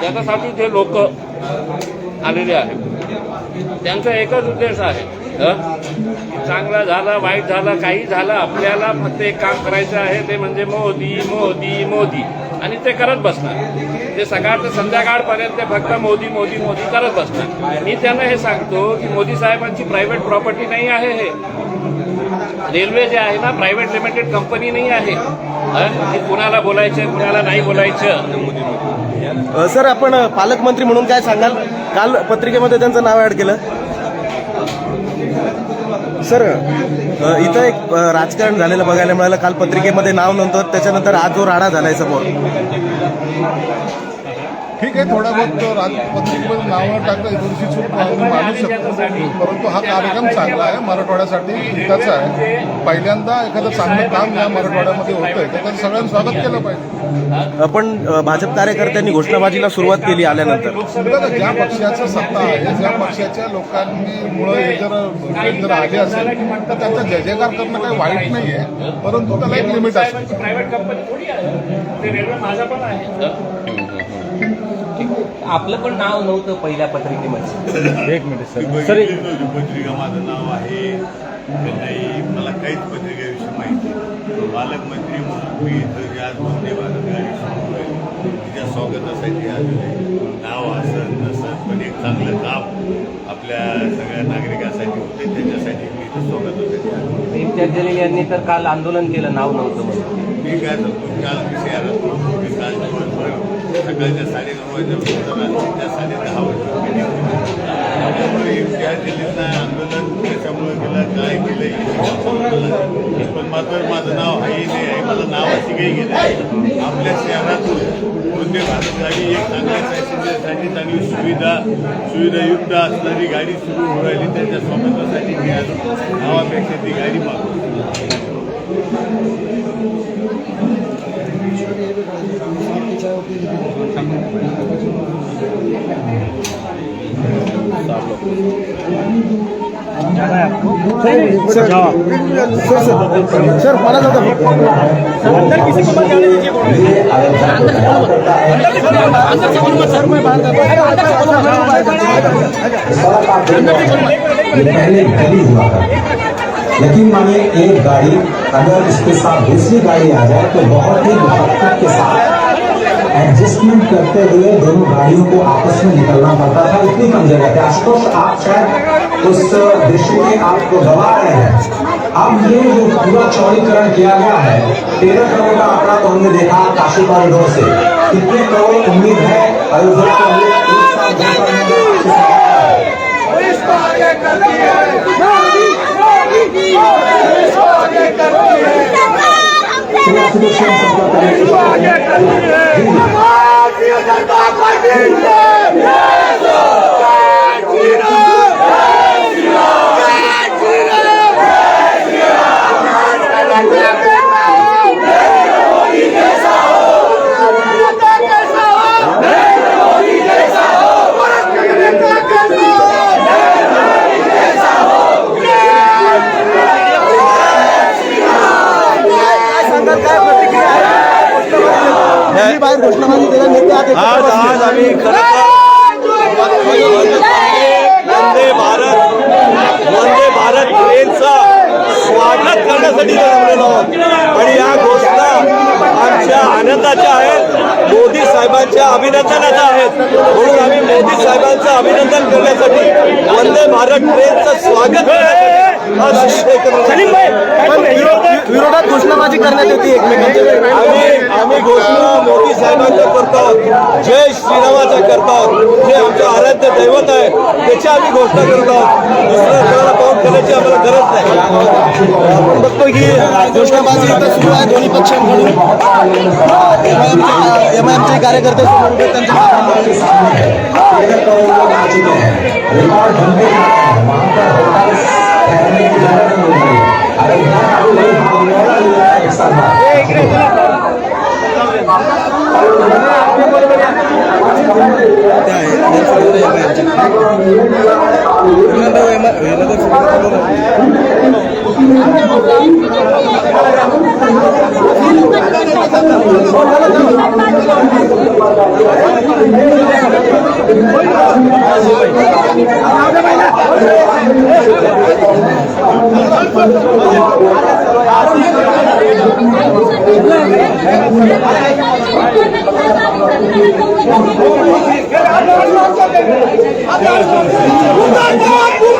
त्याच्यासाठी ते लोक आलेले आहेत त्यांचा एकच उद्देश आहे चांगला झाला वाईट झाला काही झालं आपल्याला फक्त एक काम करायचं आहे ते म्हणजे मोदी मोदी मोदी. आणि ते करत बसणार. ते सकाळ ते संध्याकाळपर्यंत ते फक्त मोदी मोदी मोदी करत बसणार. मी त्यांना हे सांगतो की मोदी साहेबांची प्रायव्हेट प्रॉपर्टी नाही आहे हे. रेल्वे जे आहे ना प्रायव्हेट लिमिटेड कंपनी नाही आहे. कुणाला बोलायचं कुणाला नाही बोलायचं? सर आपण पालकमंत्री म्हणून काय सांगाल? काल पत्रिकेमध्ये त्यांचं नाव ऍड केलं. सर इथं एक राजकारण झालेलं बघायला मिळालं. काल पत्रिकेमध्ये नाव नव्हतं त्याच्यानंतर आज जो राडा झालाय समोर. ठीक आहे थोडा बहुत राज पत्रिकेमध्ये नावं टाकलं थोडीशी चूक मी मानू शकतो. परंतु हा कार्यक्रम चांगला आहे मराठवाड्यासाठी हिताचा आहे. पहिल्यांदा एखादं चांगलं काम या मराठवाड्यामध्ये होतंय तर त्याचं सगळ्यांनी स्वागत केलं पाहिजे. आपण अ, भाजप कार्यकर्त्यांनी घोषणाबाजीला सुरुवात केली आल्यानंतर. ज्या पक्षाचं सत्ता आहे ज्या पक्षाच्या लोकांनी मुळे हे जर जर आले असेल तर त्यांचा जय जयकार करणं काही वाईट नाही आहे परंतु त्याला एक लिमिट असतं प्रायव्हेट कंपनी थोडी आहे. ते रेल्वे माझा पण आहे. आपलं पण नाव नव्हतं पहिल्या पत्रिकेमध्ये. एक मिनिट सर. सर पत्रिका माझं नाव आहे. नाही मला काहीच पत्रिकेविषयी माहिती नाही. पालकमंत्री म्हणून मी इथं जे आज वंदे भारत गाडी सुरू आहे. तिच्या स्वागतासाठी आलेलो आहे. नाव असं नसं पण एक चांगलं काम आपल्या सगळ्या नागरिकांसाठी होते. त्याच्यासाठी मी इथं स्वागतासाठी आलो. इम्तियाज जलील यांनी तर काल आंदोलन केलं नाव नव्हतं म्हणून. मी काय सांगतो काल मी शहरात. मी काल दिवसभर साडे नऊ वाजेपर्यंत रात्रीच्या साडे दहा वाजेपर्यंत त्या इम्तियाज आंदोलन कशामुळे केलं काय केलं पण मात्र माझं नाव हाही नाही आहे मला नावाची काही गेलं आहे. आपल्या शहरातून वंदे भारतसाठी एक चांगल्या पॅसेंजरसाठी चांगली सुविधा सुविधायुक्त असणारी गाडी सुरू होऊ राहिली त्याच्या स्वागतासाठी मी आज नावापेक्षा ती गाडी मागतो सर मला जातं ये पहले पहली हुआ करता लेकिन मानिए एक गाड़ी अगर इसके साथ दूसरी गाड़ी आ जाए तो बहुत ही मुशक्कत के साथ एडजस्टमेंट करते हुए दोनों गाड़ियों को आपस में निकलना पड़ता था। इतनी कम जगह थी आशुतोष आप शायद उस दृश्य में आपको गवा रहे हैं। अब ये जो पूरा चौड़ीकरण किया गया है, तेरह करोड़ का आंकड़ा तो हमने देखा काशी कॉरिडोर से। कितने करोड़ उम्मीद है अयोध्या साल दो साल में आज आज आम्ही वंदे भारत वंदे भारत ट्रेनचा स्वागत करण्यासाठी आहोत. आणि या घोषणा आमच्या आनंदाच्या आहेत मोदी साहेबांच्या अभिनंदनाच्या आहेत. म्हणून आम्ही मोदी साहेबांचं अभिनंदन करण्यासाठी वंदे भारत ट्रेनचं स्वागत करण्यासाठी विरोधात घोषणाबाजी करण्यात येते एकमेकांच्या आम्ही घोषणा मोदी साहेबांच्या करतो जय श्रीरामाचं करतो जे आमचे आराध्य दैवत आहे त्याची आम्ही घोषणा करतो दुसऱ्या दुसरं कोणाला पाऊल करण्याची आम्हाला गरज नाही आपण बघतो की घोषणाबाजी इथं सुरू आहे दोन्ही पक्षांकडून एमआयएमचे कार्यकर्ते समोर उभे आहेत, त्यांच्या त्या आहे नगरसेवक एम आय यांच्या पूर्णतः एम